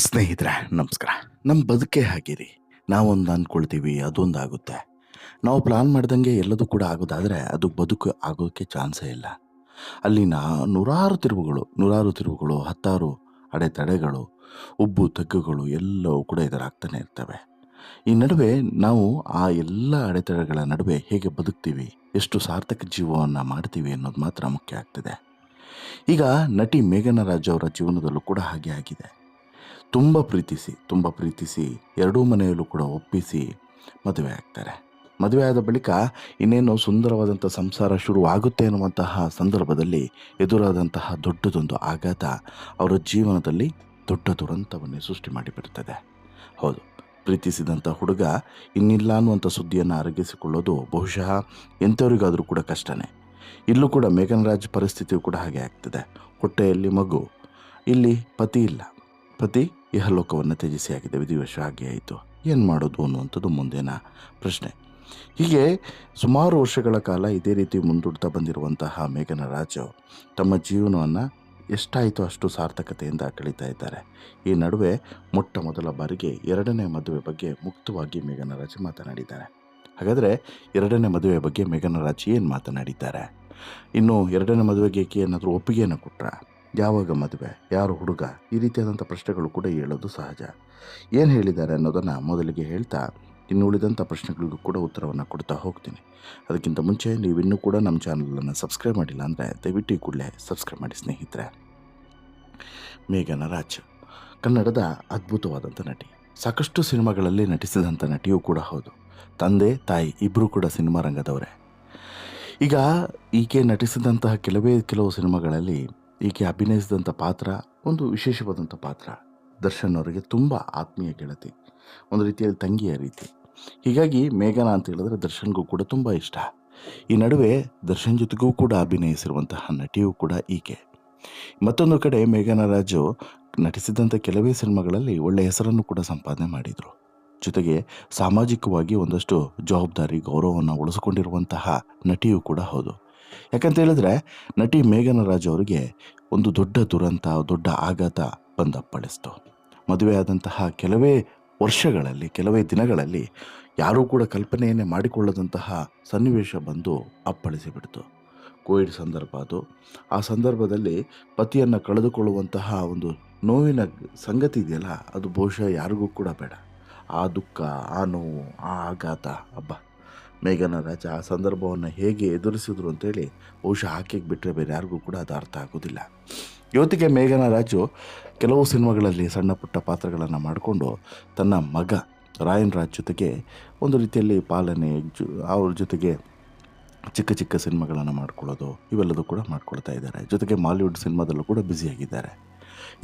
ಸ್ನೇಹಿತರೆ, ನಮಸ್ಕಾರ. ನಮ್ಮ ಬದುಕೇ ಹಾಗಿರಿ. ನಾವೊಂದು ಅಂದ್ಕೊಳ್ತೀವಿ ಅದೊಂದು ಆಗುತ್ತೆ. ನಾವು ಪ್ಲಾನ್ ಮಾಡ್ದಂಗೆ ಎಲ್ಲದೂ ಕೂಡ ಆಗೋದಾದರೆ ಅದು ಬದುಕು ಆಗೋಕ್ಕೆ ಚಾನ್ಸೇ ಇಲ್ಲ. ಅಲ್ಲಿನ ನೂರಾರು ತಿರುವುಗಳು ನೂರಾರು ತಿರುವುಗಳು, ಹತ್ತಾರು ಅಡೆತಡೆಗಳು ಉಬ್ಬು, ತಗ್ಗುಗಳು ಎಲ್ಲವೂ ಕೂಡ ಇದರಾಗ್ತಾನೆ ಇರ್ತವೆ. ಈ ನಡುವೆ ನಾವು ಆ ಎಲ್ಲ ಅಡೆತಡೆಗಳ ನಡುವೆ ಹೇಗೆ ಬದುಕ್ತೀವಿ, ಎಷ್ಟು ಸಾರ್ಥಕ ಜೀವವನ್ನು ಮಾಡ್ತೀವಿ ಅನ್ನೋದು ಮಾತ್ರ ಮುಖ್ಯ ಆಗ್ತದೆ. ಈಗ ನಟಿ ಮೇಘನಾ ರಾಜ್ ಅವರ ಜೀವನದಲ್ಲೂ ಕೂಡ ಹಾಗೆ ಆಗಿದೆ. ತುಂಬ ಪ್ರೀತಿಸಿ ತುಂಬ ಪ್ರೀತಿಸಿ ಎರಡೂ ಮನೆಯಲ್ಲೂ ಕೂಡ ಒಪ್ಪಿಸಿ ಮದುವೆ ಆಗ್ತಾರೆ. ಮದುವೆ ಆದ ಬಳಿಕ ಇನ್ನೇನು ಸುಂದರವಾದಂಥ ಸಂಸಾರ ಶುರುವಾಗುತ್ತೆ ಎನ್ನುವಂತಹ ಸಂದರ್ಭದಲ್ಲಿ ಎದುರಾದಂತಹ ದೊಡ್ಡದೊಂದು ಆಘಾತ ಅವರ ಜೀವನದಲ್ಲಿ ದೊಡ್ಡ ದುರಂತವನ್ನೇ ಸೃಷ್ಟಿ ಮಾಡಿಬಿಡ್ತದೆ. ಹೌದು, ಪ್ರೀತಿಸಿದಂಥ ಹುಡುಗ ಇನ್ನಿಲ್ಲ ಅನ್ನುವಂಥ ಸುದ್ದಿಯನ್ನು ಅರಗಿಸಿಕೊಳ್ಳೋದು ಬಹುಶಃ ಎಂಥವರಿಗಾದರೂ ಕೂಡ ಕಷ್ಟನೇ. ಇಲ್ಲೂ ಕೂಡ ಮೇಘನ್ ರಾಜ್ ಪರಿಸ್ಥಿತಿಯು ಕೂಡ ಹಾಗೆ ಆಗ್ತದೆ. ಹೊಟ್ಟೆಯಲ್ಲಿ ಮಗು, ಇಲ್ಲಿ ಪತಿ ಇಲ್ಲ. ಪತಿ ಇಹಲೋಕವನ್ನು ತ್ಯಜಿಸಿ ಆಗಿದೆ ವಿಧಿವಶ ಆಯಿತು. ಏನು ಮಾಡೋದು ಅನ್ನುವಂಥದ್ದು ಮುಂದಿನ ಪ್ರಶ್ನೆ. ಹೀಗೆ ಸುಮಾರು ವರ್ಷಗಳ ಕಾಲ ಇದೇ ರೀತಿ ಮುಂದೂಡ್ತಾ ಬಂದಿರುವಂತಹ ಮೇಘನ ರಾಜು ತಮ್ಮ ಜೀವನವನ್ನು ಎಷ್ಟಾಯಿತು ಅಷ್ಟು ಸಾರ್ಥಕತೆಯಿಂದ ಕಳೀತಾ ಇದ್ದಾರೆ. ಈ ನಡುವೆ ಮೊಟ್ಟ ಮೊದಲ ಬಾರಿಗೆ ಎರಡನೇ ಮದುವೆ ಬಗ್ಗೆ ಮುಕ್ತವಾಗಿ ಮೇಘನ ರಾಜ್ ಮಾತನಾಡಿದ್ದಾರೆ. ಹಾಗಾದರೆ ಎರಡನೇ ಮದುವೆ ಬಗ್ಗೆ ಮೇಘನ ರಾಜ್ ಏನು ಮಾತನಾಡಿದ್ದಾರೆ? ಇನ್ನು ಎರಡನೇ ಮದುವೆಗೆ ಏನಾದರೂ ಒಪ್ಪಿಗೆಯನ್ನು ಕೊಟ್ರ? ಯಾವಾಗ ಮದುವೆ, ಯಾರು ಹುಡುಗ, ಈ ರೀತಿಯಾದಂಥ ಪ್ರಶ್ನೆಗಳು ಕೂಡ ಹೇಳೋದು ಸಹಜ. ಏನು ಹೇಳಿದ್ದಾರೆ ಅನ್ನೋದನ್ನು ಮೊದಲಿಗೆ ಹೇಳ್ತಾ ಇನ್ನು ಉಳಿದಂಥ ಪ್ರಶ್ನೆಗಳಿಗೂ ಕೂಡ ಉತ್ತರವನ್ನು ಕೊಡ್ತಾ ಹೋಗ್ತೀನಿ. ಅದಕ್ಕಿಂತ ಮುಂಚೆ ನೀವು ಇನ್ನೂ ಕೂಡ ನಮ್ಮ ಚಾನಲನ್ನು ಸಬ್ಸ್ಕ್ರೈಬ್ ಮಾಡಿಲ್ಲ ಅಂದರೆ ದಯವಿಟ್ಟು ಈ ಕೂಡಲೇ ಸಬ್ಸ್ಕ್ರೈಬ್ ಮಾಡಿ ಸ್ನೇಹಿತರೆ. ಮೇಘನ ರಾಜ್, ಕನ್ನಡದ ಅದ್ಭುತವಾದಂಥ ನಟಿ. ಸಾಕಷ್ಟು ಸಿನಿಮಾಗಳಲ್ಲಿ ನಟಿಸಿದಂಥ ನಟಿಯೂ ಕೂಡ ಹೌದು. ತಂದೆ, ತಾಯಿ ಇಬ್ಬರೂ ಕೂಡ ಸಿನಿಮಾ ರಂಗದವರೇ. ಈಗ ಈಕೆ ನಟಿಸಿದಂತಹ ಕೆಲವೇ, ಕೆಲವು ಸಿನಿಮಾಗಳಲ್ಲಿ ಈಕೆ ಅಭಿನಯಿಸಿದಂಥ ಪಾತ್ರ ಒಂದು ವಿಶೇಷವಾದಂಥ ಪಾತ್ರ. ದರ್ಶನ್ ಅವರಿಗೆ ತುಂಬ ಆತ್ಮೀಯ ಗೆಳತಿ. ಒಂದು ರೀತಿಯಲ್ಲಿ ತಂಗಿಯ ರೀತಿ. ಹೀಗಾಗಿ ಮೇಘನ ಅಂತ ಹೇಳಿದ್ರೆ ದರ್ಶನ್ಗೂ ಕೂಡ ತುಂಬ ಇಷ್ಟ. ಈ ನಡುವೆ ದರ್ಶನ್ ಜೊತೆಗೂ ಕೂಡ ಅಭಿನಯಿಸಿರುವಂತಹ ನಟಿಯೂ ಕೂಡ ಈಕೆ. ಮತ್ತೊಂದು ಕಡೆ ಮೇಘನ ರಾಜು ನಟಿಸಿದಂಥ ಕೆಲವೇ ಸಿನಿಮಾಗಳಲ್ಲಿ ಒಳ್ಳೆಯ ಹೆಸರನ್ನು ಕೂಡ ಸಂಪಾದನೆ ಮಾಡಿದರು. ಜೊತೆಗೆ ಸಾಮಾಜಿಕವಾಗಿ ಒಂದಷ್ಟು ಜವಾಬ್ದಾರಿ, ಗೌರವವನ್ನು ಉಳಿಸಿಕೊಂಡಿರುವಂತಹ ನಟಿಯೂ ಕೂಡ ಹೌದು. ಯಾಕಂತ ಹೇಳಿದ್ರೆ ನಟಿ ಮೇಘನ ರಾಜ್ ಅವರಿಗೆ ಒಂದು ದೊಡ್ಡ ದುರಂತ, ದೊಡ್ಡ ಆಘಾತ ಬಂದಪ್ಪಳಿಸ್ತು ಮದುವೆಯಾದಂತಹ ಕೆಲವೇ ವರ್ಷಗಳಲ್ಲಿ, ಕೆಲವೇ ದಿನಗಳಲ್ಲಿ ಯಾರೂ ಕೂಡ ಕಲ್ಪನೆಯನ್ನೇ ಮಾಡಿಕೊಳ್ಳದಂತಹ ಸನ್ನಿವೇಶ ಬಂದು ಅಪ್ಪಳಿಸಿಬಿಡ್ತು. ಕೋವಿಡ್ ಸಂದರ್ಭ ಅದು. ಆ ಸಂದರ್ಭದಲ್ಲಿ ಪತಿಯನ್ನು ಕಳೆದುಕೊಳ್ಳುವಂತಹ ಒಂದು ನೋವಿನ ಸಂಗತಿ ಇದೆಯಲ್ಲ, ಅದು ಬಹುಶಃ ಯಾರಿಗೂ ಕೂಡ ಬೇಡ. ಆ ದುಃಖ, ಆ ನೋವು, ಆ ಆಘಾತ ಹಬ್ಬ ಮೇಘನ ರಾಜ ಆ ಸಂದರ್ಭವನ್ನು ಹೇಗೆ ಎದುರಿಸಿದ್ರು ಅಂತೇಳಿ ಬಹುಶಃ ಆಕೆಗೆ ಬಿಟ್ಟರೆ ಬೇರೆ ಯಾರಿಗೂ ಕೂಡ ಅದು ಅರ್ಥ ಆಗೋದಿಲ್ಲ. ಇವತ್ತಿಗೆ ಮೇಘನ ರಾಜು ಕೆಲವು ಸಿನಿಮಾಗಳಲ್ಲಿ ಸಣ್ಣ ಪುಟ್ಟ ಪಾತ್ರಗಳನ್ನು ಮಾಡಿಕೊಂಡು ತನ್ನ ಮಗ ರಾಯನ್ ರಾಜ್ ಜೊತೆಗೆ ಒಂದು ರೀತಿಯಲ್ಲಿ ಪಾಲನೆ, ಜು, ಅವ್ರ ಜೊತೆಗೆ ಚಿಕ್ಕ ಚಿಕ್ಕ ಸಿನಿಮಾಗಳನ್ನು ಮಾಡ್ಕೊಳ್ಳೋದು, ಇವೆಲ್ಲದೂ ಕೂಡ ಮಾಡ್ಕೊಳ್ತಾ ಇದ್ದಾರೆ. ಜೊತೆಗೆ ಮಾಲಿವುಡ್ ಸಿನಿಮಾದಲ್ಲೂ ಕೂಡ ಬ್ಯುಸಿಯಾಗಿದ್ದಾರೆ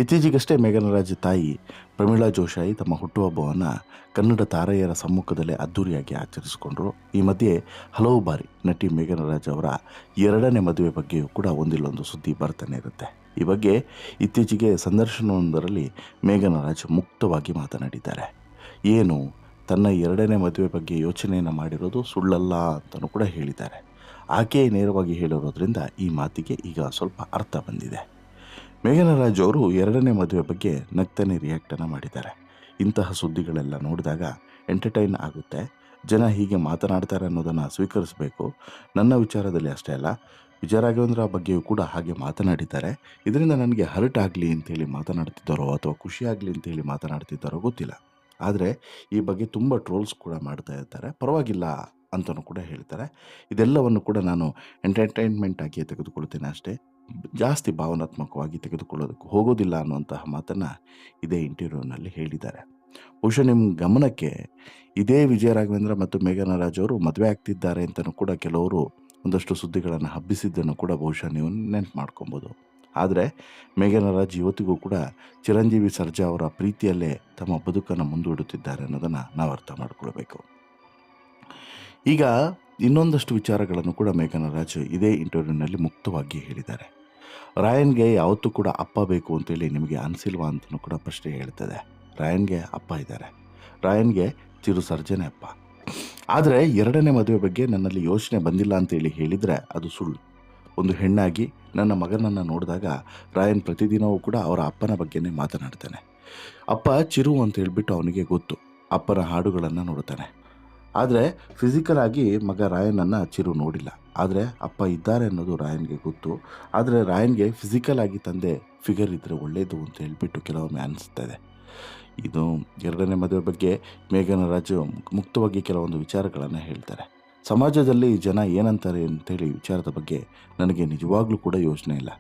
ಇತ್ತೀಚೆಗಷ್ಟೇ ಮೇಘನ ರಾಜ್ ತಾಯಿ ಪ್ರಮೀಳಾ ಜೋಶಾಯಿ ತಮ್ಮ ಹುಟ್ಟುಹಬ್ಬವನ್ನು ಕನ್ನಡ ತಾರೆಯರ ಸಮ್ಮುಖದಲ್ಲೇ ಅದ್ದೂರಿಯಾಗಿ ಆಚರಿಸಿಕೊಂಡರು. ಈ ಮಧ್ಯೆ ಹಲವು ಬಾರಿ ನಟಿ ಮೇಘನರಾಜ್ ಅವರ ಎರಡನೇ ಮದುವೆ ಬಗ್ಗೆಯೂ ಕೂಡ ಒಂದಿಲ್ಲೊಂದು ಸುದ್ದಿ ಬರ್ತಾನೆ ಇರುತ್ತೆ. ಈ ಬಗ್ಗೆ ಇತ್ತೀಚೆಗೆ ಸಂದರ್ಶನವೊಂದರಲ್ಲಿ ಮೇಘನರಾಜ್ ಮುಕ್ತವಾಗಿ ಮಾತನಾಡಿದ್ದಾರೆ. ಏನು ತನ್ನ ಎರಡನೇ ಮದುವೆ ಬಗ್ಗೆ ಯೋಚನೆಯನ್ನು ಮಾಡಿರೋದು ಸುಳ್ಳಲ್ಲ ಅಂತಲೂ ಕೂಡ ಹೇಳಿದ್ದಾರೆ. ಆಕೆಯೇ ನೇರವಾಗಿ ಹೇಳಿರೋದ್ರಿಂದ ಈ ಮಾತಿಗೆ ಈಗ ಸ್ವಲ್ಪ ಅರ್ಥ ಬಂದಿದೆ. ಮೇಘನ ರಾಜ್ ಅವರು ಎರಡನೇ ಮದುವೆ ಬಗ್ಗೆ ನಗ್ತನೆ ರಿಯಾಕ್ಟನ್ನು ಮಾಡಿದ್ದಾರೆ. ಇಂತಹ ಸುದ್ದಿಗಳೆಲ್ಲ ನೋಡಿದಾಗ ಎಂಟರ್ಟೈನ್ ಆಗುತ್ತೆ. ಜನ ಹೀಗೆ ಮಾತನಾಡ್ತಾರೆ ಅನ್ನೋದನ್ನು ಸ್ವೀಕರಿಸಬೇಕು. ನನ್ನ ವಿಚಾರದಲ್ಲಿ ಅಷ್ಟೇ ಅಲ್ಲ ವಿಜಯ ರಾಘವೇಂದ್ರ ಬಗ್ಗೆಯೂ ಕೂಡ ಹಾಗೆ ಮಾತನಾಡಿದ್ದಾರೆ. ಇದರಿಂದ ನನಗೆ ಹರ್ಟ್ ಆಗಲಿ ಅಂತೇಳಿ ಮಾತನಾಡ್ತಿದ್ದಾರೋ ಅಥವಾ ಖುಷಿಯಾಗಲಿ ಅಂತೇಳಿ ಮಾತನಾಡ್ತಿದ್ದಾರೋ ಗೊತ್ತಿಲ್ಲ. ಆದರೆ ಈ ಬಗ್ಗೆ ತುಂಬ ಟ್ರೋಲ್ಸ್ ಕೂಡ ಮಾಡ್ತಾ ಇರ್ತಾರೆ. ಪರವಾಗಿಲ್ಲ ಅಂತಲೂ ಕೂಡ ಹೇಳ್ತಾರೆ. ಇದೆಲ್ಲವನ್ನು ಕೂಡ ನಾನು ಎಂಟರ್ಟೈನ್ಮೆಂಟ್ ಆಗಿ ತೆಗೆದುಕೊಳ್ತೇನೆ ಅಷ್ಟೇ. ಜಾಸ್ತಿ ಭಾವನಾತ್ಮಕವಾಗಿ ತೆಗೆದುಕೊಳ್ಳೋದಕ್ಕೆ ಹೋಗೋದಿಲ್ಲ ಅನ್ನುವಂತಹ ಮಾತನ್ನು ಇದೇ ಇಂಟರ್ವ್ಯೂನಲ್ಲಿ ಹೇಳಿದ್ದಾರೆ. ಬಹುಶಃ ನಿಮ್ಮ ಗಮನಕ್ಕೆ ಇದೇ ವಿಜಯ ರಾಘವೇಂದ್ರ ಮತ್ತು ಮೇಘನ ರಾಜ್ ಅವರು ಮದುವೆ ಆಗ್ತಿದ್ದಾರೆ ಅಂತಲೂ ಕೂಡ ಕೆಲವರು ಒಂದಷ್ಟು ಸುದ್ದಿಗಳನ್ನು ಹಬ್ಬಿಸಿದ್ದನ್ನು ಕೂಡ ಬಹುಶಃ ನೀವು ನೆನ್ಪು ಮಾಡ್ಕೊಬೋದು. ಆದರೆ ಮೇಘನ ರಾಜ್ ಇವತ್ತಿಗೂ ಕೂಡ ಚಿರಂಜೀವಿ ಸರ್ಜಾ ಅವರ ಪ್ರೀತಿಯಲ್ಲೇ ತಮ್ಮ ಬದುಕನ್ನು ಮುಂದೂಡುತ್ತಿದ್ದಾರೆ ಅನ್ನೋದನ್ನು ನಾವು ಅರ್ಥ ಮಾಡಿಕೊಳ್ಬೇಕು. ಈಗ ಇನ್ನೊಂದಷ್ಟು ವಿಚಾರಗಳನ್ನು ಕೂಡ ಮೇಘನ ರಾಜ್ ಇದೇ ಇಂಟರ್ವ್ಯೂನಲ್ಲಿ ಮುಕ್ತವಾಗಿ ಹೇಳಿದ್ದಾರೆ. ರಾಯನ್ಗೆ ಯಾವತ್ತೂ ಕೂಡ ಅಪ್ಪ ಬೇಕು ಅಂತೇಳಿ ನಿಮಗೆ ಅನಿಸಿಲ್ವಾ ಅಂತಲೂ ಕೂಡ ಪ್ರಶ್ನೆ ಹೇಳ್ತದೆ. ರಾಯನ್ಗೆ ಅಪ್ಪ ಇದ್ದಾರೆ. ರಾಯನ್ಗೆ ಚಿರು ಸರ್ಜನೆ ಅಪ್ಪ. ಆದರೆ ಎರಡನೇ ಮದುವೆ ಬಗ್ಗೆ ನನ್ನಲ್ಲಿ ಯೋಚನೆ ಬಂದಿಲ್ಲ ಅಂತೇಳಿ ಹೇಳಿದರೆ ಅದು ಸುಳ್ಳು. ಒಂದು ಹೆಣ್ಣಾಗಿ ನನ್ನ ಮಗನನ್ನು ನೋಡಿದಾಗ ರಾಯನ್ ಪ್ರತಿದಿನವೂ ಕೂಡ ಅವರ ಅಪ್ಪನ ಬಗ್ಗೆನೇ ಮಾತನಾಡ್ತಾನೆ. ಅಪ್ಪ ಚಿರು ಅಂತ ಹೇಳಿಬಿಟ್ಟು ಅವನಿಗೆ ಗೊತ್ತು. ಅಪ್ಪನ ಹಾಡುಗಳನ್ನು ನೋಡ್ತಾನೆ. ಆದರೆ ಫಿಸಿಕಲ್ ಆಗಿ ಮಗ ರಾಯನನ್ನು ಚಿರು ನೋಡಿಲ್ಲ. ಆದರೆ ಅಪ್ಪ ಇದ್ದಾರೆ ಅನ್ನೋದು ರಾಯನ್ಗೆ ಗೊತ್ತು. ಆದರೆ ರಾಯನ್ಗೆ ಫಿಸಿಕಲ್ ಆಗಿ ತಂದೆ ಫಿಗರ್ ಇದ್ದರೆ ಒಳ್ಳೆಯದು ಅಂತ ಹೇಳಿಬಿಟ್ಟು ಕೆಲವೊಮ್ಮೆ ಅನಿಸ್ತಾ ಇದೆ. ಇದು ಎರಡನೇ ಮದುವೆ ಬಗ್ಗೆ ಮೇಘನ ರಾಜು ಮುಕ್ತವಾಗಿ ಕೆಲವೊಂದು ವಿಚಾರಗಳನ್ನು ಹೇಳ್ತಾರೆ. ಸಮಾಜದಲ್ಲಿ ಜನ ಏನಂತಾರೆ ಅಂತೇಳಿ ವಿಚಾರದ ಬಗ್ಗೆ ನನಗೆ ನಿಜವಾಗ್ಲೂ ಕೂಡ ಯೋಚನೆ ಇಲ್ಲ.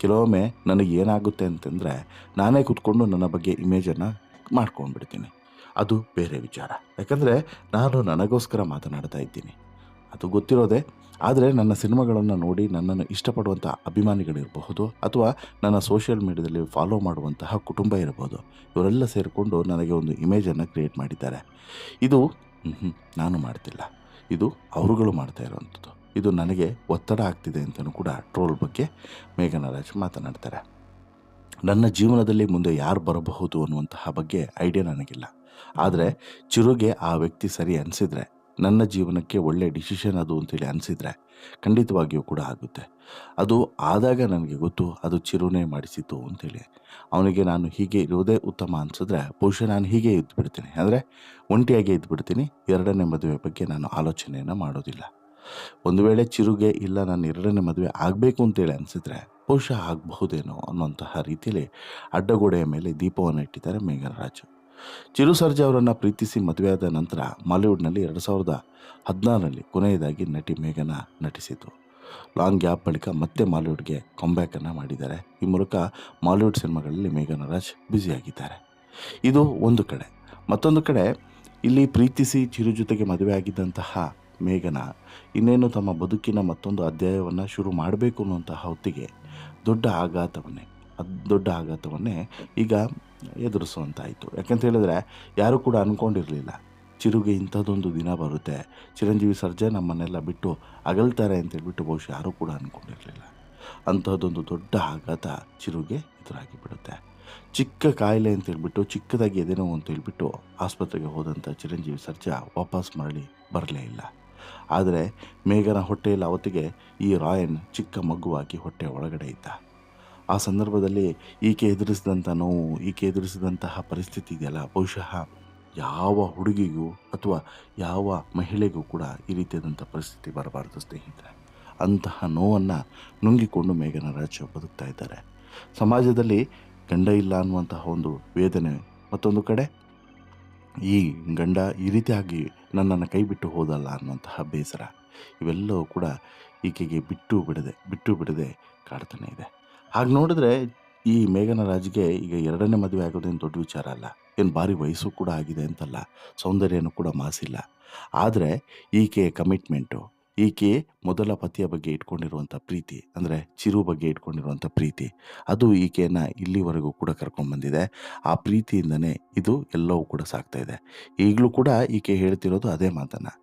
ಕೆಲವೊಮ್ಮೆ ನನಗೆ ಏನಾಗುತ್ತೆ ಅಂತಂದರೆ ನಾನೇ ಕೂತ್ಕೊಂಡು ನನ್ನ ಬಗ್ಗೆ ಇಮೇಜನ್ನು ಮಾಡ್ಕೊಂಡ್ಬಿಡ್ತೀನಿ. ಅದು ಬೇರೆ ವಿಚಾರ. ಯಾಕಂದರೆ ನಾನು ನನಗೋಸ್ಕರ ಮಾತನಾಡ್ತಾ ಇದ್ದೀನಿ. ಅದು ಗೊತ್ತಿರೋದೆ, ಆದರೆ ನನ್ನ ಸಿನಿಮಾಗಳನ್ನು ನೋಡಿ ನನ್ನನ್ನು ಇಷ್ಟಪಡುವಂಥ ಅಭಿಮಾನಿಗಳಿರಬಹುದು, ಅಥವಾ ನನ್ನ ಸೋಷಿಯಲ್ ಮೀಡಿಯಾದಲ್ಲಿ ಫಾಲೋ ಮಾಡುವಂತಹ ಕುಟುಂಬ ಇರಬಹುದು ಇವರೆಲ್ಲ ಸೇರಿಕೊಂಡು ನನಗೆ ಒಂದು ಇಮೇಜನ್ನು ಕ್ರಿಯೇಟ್ ಮಾಡಿದ್ದಾರೆ. ಇದು ನಾನು ಮಾಡ್ತಿಲ್ಲ. ಇದು ಅವರುಗಳು ಮಾಡ್ತಾ ಇರುವಂಥದ್ದು ಇದು ನನಗೆ ಒತ್ತಡ ಆಗ್ತಿದೆ ಅಂತಲೂ ಕೂಡ ಟ್ರೋಲ್ ಬಗ್ಗೆ ಮೇಘನರಾಜ್ ಮಾತನಾಡ್ತಾರೆ. ನನ್ನ ಜೀವನದಲ್ಲಿ ಮುಂದೆ ಯಾರು ಬರಬಹುದು ಅನ್ನುವಂತಹ ಬಗ್ಗೆ ಐಡಿಯಾ ನನಗಿಲ್ಲ. ಆದರೆ ಚಿರುಗೆ ಆ ವ್ಯಕ್ತಿ ಸರಿ ಅನಿಸಿದ್ರೆ, ನನ್ನ ಜೀವನಕ್ಕೆ ಒಳ್ಳೆ ಡಿಸಿಷನ್ ಅದು ಅಂತೇಳಿ ಅನಿಸಿದ್ರೆ ಖಂಡಿತವಾಗಿಯೂ ಕೂಡ ಆಗುತ್ತೆ. ಅದು ಆದಾಗ ನನಗೆ ಗೊತ್ತು, ಅದು ಚಿರುನೇ ಮಾಡಿಸಿತು ಅಂತೇಳಿ. ಅವನಿಗೆ ನಾನು ಹೀಗೆ ಇರೋದೇ ಉತ್ತಮ ಅನಿಸಿದ್ರೆ ಬಹುಶಃ ನಾನು ಹೀಗೆ ಇದ್ದುಬಿಡ್ತೀನಿ ಅಂದರೆ ಒಂಟಿಯಾಗಿ ಇದ್ದುಬಿಡ್ತೀನಿ ಎರಡನೇ ಮದುವೆ ಬಗ್ಗೆ ನಾನು ಆಲೋಚನೆಯನ್ನು ಮಾಡೋದಿಲ್ಲ. ಒಂದು ವೇಳೆ ಚಿರುಗೆ ಇಲ್ಲ, ನಾನು ಎರಡನೇ ಮದುವೆ ಆಗಬೇಕು ಅಂತೇಳಿ ಅನಿಸಿದ್ರೆ ಬಹುಶಃ ಆಗಬಹುದೇನೋ ಅನ್ನುವಂತಹ ರೀತಿಯಲ್ಲಿ ಅಡ್ಡಗೋಡೆಯ ಮೇಲೆ ದೀಪವನ್ನು ಇಟ್ಟಿದ್ದಾರೆ ಮೇಘನ ಚಿರು ಸರ್ಜಾ ಅವರನ್ನು ಪ್ರೀತಿಸಿ ಮದುವೆಯಾದ ನಂತರ ಮಾಲಿವುಡ್ನಲ್ಲಿ ಎರಡು ಸಾವಿರದ ಹದಿನಾರರಲ್ಲಿ ಕೊನೆಯದಾಗಿ ನಟಿ ಮೇಘನ ನಟಿಸಿತು ಲಾಂಗ್ ಗ್ಯಾಪ್ ಬಳಿಕ ಮತ್ತೆ ಮಾಲಿವುಡ್ಗೆ ಕಂಬ್ಯಾಕನ್ನು ಮಾಡಿದ್ದಾರೆ. ಈ ಮೂಲಕ ಮಾಲಿವುಡ್ ಸಿನಿಮಾಗಳಲ್ಲಿ ಮೇಘನ ರಾಜ್ ಬ್ಯುಸಿಯಾಗಿದ್ದಾರೆ. ಇದು ಒಂದು ಕಡೆ. ಮತ್ತೊಂದು ಕಡೆ, ಇಲ್ಲಿ ಪ್ರೀತಿಸಿ ಚಿರು ಜೊತೆಗೆ ಮದುವೆ ಆಗಿದ್ದಂತಹ ಮೇಘನ ಇನ್ನೇನು ತಮ್ಮ ಬದುಕಿನ ಮತ್ತೊಂದು ಅಧ್ಯಾಯವನ್ನು ಶುರು ಮಾಡಬೇಕು ಅನ್ನುವಂತಹ ಹೊತ್ತಿಗೆ ದೊಡ್ಡ ಆಘಾತವನ್ನೇ ಅದ್ ದೊಡ್ಡ ಆಘಾತವನ್ನೇ ಈಗ ಎದುರಿಸುವಂತಾಯಿತು. ಯಾಕಂತ ಹೇಳಿದ್ರೆ ಯಾರೂ ಕೂಡ ಅಂದ್ಕೊಂಡಿರಲಿಲ್ಲ ಚಿರುಗೆ ಇಂಥದ್ದೊಂದು ದಿನ ಬರುತ್ತೆ. ಚಿರಂಜೀವಿ ಸರ್ಜೆ ನಮ್ಮನ್ನೆಲ್ಲ ಬಿಟ್ಟು ಅಗಲ್ತಾರೆ ಅಂತ ಹೇಳಿಬಿಟ್ಟು ಬಹುಶಃ ಯಾರೂ ಕೂಡ ಅಂದ್ಕೊಂಡಿರಲಿಲ್ಲ ಅಂಥದ್ದೊಂದು ದೊಡ್ಡ ಆಘಾತ ಚಿರುಗೆ ಎದುರಾಗಿ ಬಿಡುತ್ತೆ ಚಿಕ್ಕ ಕಾಯಿಲೆ ಅಂತ ಹೇಳಿಬಿಟ್ಟು, ಚಿಕ್ಕದಾಗಿ ಎದೆನೋವು ಅಂತ ಹೇಳಿಬಿಟ್ಟು ಆಸ್ಪತ್ರೆಗೆ ಹೋದಂಥ ಚಿರಂಜೀವಿ ಸರ್ಜಾ ವಾಪಸ್ ಮರಳಿ ಬರಲೇ ಇಲ್ಲ. ಆದರೆ ಮೇಘನ ಹೊಟ್ಟೆಯಲ್ಲಿ ಅವತ್ತಿಗೆ ಈ ರಾಯನ್ ಚಿಕ್ಕ ಮಗುವಾಗಿ ಹೊಟ್ಟೆ ಒಳಗಡೆ ಇದ್ದ. ಆ ಸಂದರ್ಭದಲ್ಲಿ ಈಕೆ ಎದುರಿಸಿದಂಥ ನೋವು, ಈಕೆ ಎದುರಿಸಿದಂತಹ ಪರಿಸ್ಥಿತಿ ಇದೆಯಲ್ಲ? ಬಹುಶಃ ಯಾವ ಹುಡುಗಿಗೂ ಅಥವಾ ಯಾವ ಮಹಿಳೆಗೂ ಕೂಡ ಈ ರೀತಿಯಾದಂಥ ಪರಿಸ್ಥಿತಿ ಬರಬಾರ್ದು, ಸ್ನೇಹಿತರೆ. ಅಂತಹ ನೋವನ್ನು ನುಂಗಿಕೊಂಡು ಮೇಘನ ರಾಜ ಬದುಕ್ತಾ ಇದ್ದಾರೆ. ಸಮಾಜದಲ್ಲಿ ಗಂಡ ಇಲ್ಲ ಅನ್ನುವಂತಹ ಒಂದು ವೇದನೆ ಮತ್ತೊಂದು ಕಡೆ, ಈ ಗಂಡ ಈ ರೀತಿಯಾಗಿ ನನ್ನನ್ನು ಕೈ ಬಿಟ್ಟು ಹೋದಲ್ಲ ಅನ್ನುವಂತಹ ಬೇಸರ, ಇವೆಲ್ಲವೂ ಕೂಡ ಈಕೆಗೆ ಬಿಟ್ಟು ಬಿಡದೆ ಬಿಟ್ಟು ಬಿಡದೆ ಕಾಡ್ತಾನೆ ಇದೆ. ಹಾಗೆ ನೋಡಿದ್ರೆ ಈ ಮೇಘನ ರಾಜ್ಗೆ ಈಗ ಎರಡನೇ ಮದುವೆ ಆಗೋದೇನು ದೊಡ್ಡ ವಿಚಾರ ಅಲ್ಲ. ಏನು ಭಾರಿ ವಯಸ್ಸು ಕೂಡ ಆಗಿದೆ ಅಂತಲ್ಲ, ಸೌಂದರ್ಯನೂ ಕೂಡ ಮಾಸಿಲ್ಲ. ಆದರೆ ಈಕೆಯ ಕಮಿಟ್ಮೆಂಟು ಈಕೆ ಮೊದಲ ಪತಿಯ ಬಗ್ಗೆ ಇಟ್ಕೊಂಡಿರುವಂಥ ಪ್ರೀತಿ, ಅಂದರೆ ಚಿರು ಬಗ್ಗೆ ಇಟ್ಕೊಂಡಿರುವಂಥ ಪ್ರೀತಿ, ಅದು ಈಕೆಯನ್ನು ಇಲ್ಲಿವರೆಗೂ ಕೂಡ ಕರ್ಕೊಂಡ್ಬಂದಿದೆ ಆ ಪ್ರೀತಿಯಿಂದನೇ ಇದು ಎಲ್ಲವೂ ಕೂಡ ಸಾಗ್ತಾ ಇದೆ. ಈಗಲೂ ಕೂಡ ಈಕೆ ಹೇಳ್ತಿರೋದು ಅದೇ ಮಾತನ್ನು.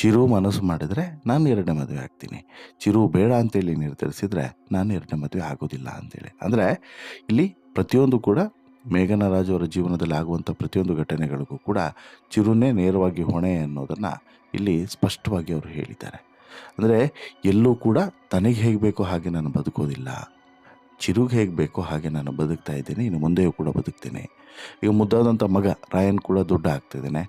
ಚಿರು ಮನಸ್ಸು ಮಾಡಿದರೆ ನಾನು ಎರಡನೇ ಮದುವೆ ಆಗ್ತೀನಿ. ಚಿರು ಬೇಡ ಅಂತೇಳಿ ನಿರ್ಧರಿಸಿದರೆ ನಾನು ಎರಡನೇ ಮದುವೆ ಆಗೋದಿಲ್ಲ ಅಂತೇಳಿ. ಅಂದರೆ ಇಲ್ಲಿ ಪ್ರತಿಯೊಂದು ಕೂಡ ಮೇಘನ ರಾಜ್ ಅವರ ಜೀವನದಲ್ಲಿ ಆಗುವಂಥ ಪ್ರತಿಯೊಂದು ಘಟನೆಗಳಿಗೂ ಕೂಡ ಚಿರುನೇ ನೇರವಾಗಿ ಹೊಣೆ ಅನ್ನೋದನ್ನು ಇಲ್ಲಿ ಸ್ಪಷ್ಟವಾಗಿ ಅವರು ಹೇಳಿದ್ದಾರೆ. ಅಂದರೆ ಎಲ್ಲೂ ಕೂಡ ತನಗೆ ಹೇಗೆ ಬೇಕೋ ಹಾಗೆ ನಾನು ಬದುಕೋದಿಲ್ಲ. ಚಿರುಗೆ ಹೇಗೆ ಬೇಕೋ ಹಾಗೆ ನಾನು ಬದುಕ್ತಾ ಇದ್ದೀನಿ, ಇನ್ನು ಮುಂದೆಯೂ ಕೂಡ ಬದುಕ್ತೀನಿ. ಈಗ ಮುದ್ದಾದಂಥ ಮಗ ರಾಯನ್ ಕೂಡ ದೊಡ್ಡ ಆಗ್ತಿದ್ದಾನೆ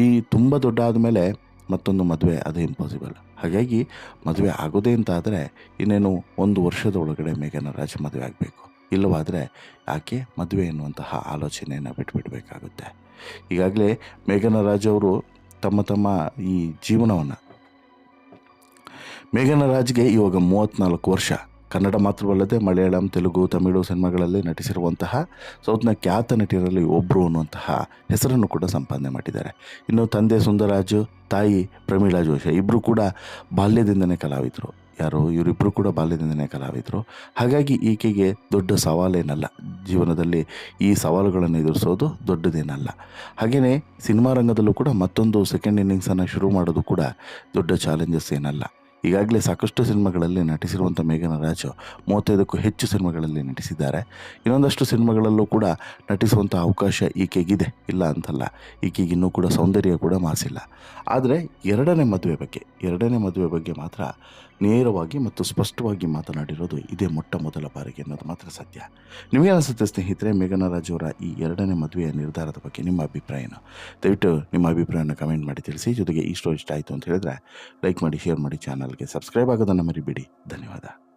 ಈ ತುಂಬ ದೊಡ್ಡ ಆದಮೇಲೆ ಮತ್ತೊಂದು ಮದುವೆ, ಅದು ಇಂಪಾಸಿಬಲ್ ಹಾಗಾಗಿ ಮದುವೆ ಆಗೋದೇ ಅಂತ ಆದರೆ ಇನ್ನೇನು ಒಂದು ವರ್ಷದ ಒಳಗಡೆ ಮೇಘನ ರಾಜ ಮದುವೆ ಆಗಬೇಕು. ಇಲ್ಲವಾದರೆ ಆಕೆ ಮದುವೆ ಎನ್ನುವಂತಹ ಆಲೋಚನೆಯನ್ನು ಬಿಟ್ಬಿಡಬೇಕಾಗುತ್ತೆ. ಈಗಾಗಲೇ ಮೇಘನ ರಾಜವರು ತಮ್ಮ ತಮ್ಮ ಈ ಜೀವನವನ್ನು ಮೇಘನ ರಾಜ್ಗೆ ಇವಾಗ ಮೂವತ್ತ್ನಾಲ್ಕು ವರ್ಷ. ಕನ್ನಡ ಮಾತ್ರವಲ್ಲದೆ ಮಲಯಾಳಂ, ತೆಲುಗು, ತಮಿಳು ಸಿನಿಮಾಗಳಲ್ಲಿ ನಟಿಸಿರುವಂತಹ, ಸೌತ್ನ ಖ್ಯಾತ ನಟಿಯರಲ್ಲಿ ಒಬ್ಬರು ಅನ್ನುವಂತಹ ಹೆಸರನ್ನು ಕೂಡ ಸಂಪಾದನೆ ಮಾಡಿದ್ದಾರೆ. ಇನ್ನು ತಂದೆ ಸುಂದರಾಜು ತಾಯಿ ಪ್ರಮೀಳಾ ಜೋಶಿ ಇಬ್ಬರು ಕೂಡ ಬಾಲ್ಯದಿಂದನೇ ಕಲಾವಿದರು. ಯಾರು? ಇವರಿಬ್ಬರು ಕೂಡ ಬಾಲ್ಯದಿಂದನೇ ಕಲಾವಿದರು. ಹಾಗಾಗಿ ಈಕೆಗೆ ದೊಡ್ಡ ಸವಾಲೇನಲ್ಲ. ಜೀವನದಲ್ಲಿ ಈ ಸವಾಲುಗಳನ್ನು ಎದುರಿಸೋದು ದೊಡ್ಡದೇನಲ್ಲ. ಹಾಗೆಯೇ ಸಿನಿಮಾ ರಂಗದಲ್ಲೂ ಕೂಡ ಮತ್ತೊಂದು ಸೆಕೆಂಡ್ ಇನ್ನಿಂಗ್ಸನ್ನು ಶುರು ಮಾಡೋದು ಕೂಡ ದೊಡ್ಡ ಚಾಲೆಂಜಸ್ ಏನಲ್ಲ. ಈಗಾಗಲೇ ಸಾಕಷ್ಟು ಸಿನಿಮಾಗಳಲ್ಲಿ ನಟಿಸಿರುವಂಥ ಮೇಘನ ರಾಜು ಮೂವತ್ತೈದಕ್ಕೂ ಹೆಚ್ಚು ಸಿನಿಮಾಗಳಲ್ಲಿ ನಟಿಸಿದ್ದಾರೆ. ಇನ್ನೊಂದಷ್ಟು ಸಿನಿಮಾಗಳಲ್ಲೂ ಕೂಡ ನಟಿಸುವಂಥ ಅವಕಾಶ ಈಕೆಗಿದೆ. ಇಲ್ಲ ಅಂತಲ್ಲ, ಈಕೆಗೆ ಇನ್ನೂ ಕೂಡ ಸೌಂದರ್ಯ ಕೂಡ ಮಾಸಿಲ್ಲ. ಆದರೆ ಎರಡನೇ ಮದುವೆ ಬಗ್ಗೆ, ಎರಡನೇ ಮದುವೆ ಬಗ್ಗೆ ಮಾತ್ರ ನೇರವಾಗಿ ಮತ್ತು ಸ್ಪಷ್ಟವಾಗಿ ಮಾತನಾಡಿರೋದು ಇದೇ ಮೊಟ್ಟ ಮೊದಲ ಬಾರಿಗೆ ಅನ್ನೋದು ಮಾತ್ರ ಸತ್ಯ. ನಿಮಗೆ ಅನಿಸುತ್ತೆ ಸ್ನೇಹಿತರೆ, ಮೇಘನಾ ರಾಜ್ ಅವರ ಈ ಎರಡನೇ ಮದುವೆಯ ನಿರ್ಧಾರದ ಬಗ್ಗೆ ನಿಮ್ಮ ಅಭಿಪ್ರಾಯನ? ದಯವಿಟ್ಟು ನಿಮ್ಮ ಅಭಿಪ್ರಾಯನ ಕಮೆಂಟ್ ಮಾಡಿ ತಿಳಿಸಿ, ಜೊತೆಗೆ ಈ ಸ್ಟೋರಿ ಇಷ್ಟ ಆಯಿತು ಅಂತ ಹೇಳಿದ್ರೆ ಲೈಕ್ ಮಾಡಿ, ಶೇರ್ ಮಾಡಿ, ಚಾನಲ್ಗೆ ಸಬ್ಸ್ಕ್ರೈಬ್ ಆಗೋದನ್ನು ಮರಿಬೇಡಿ. ಧನ್ಯವಾದ.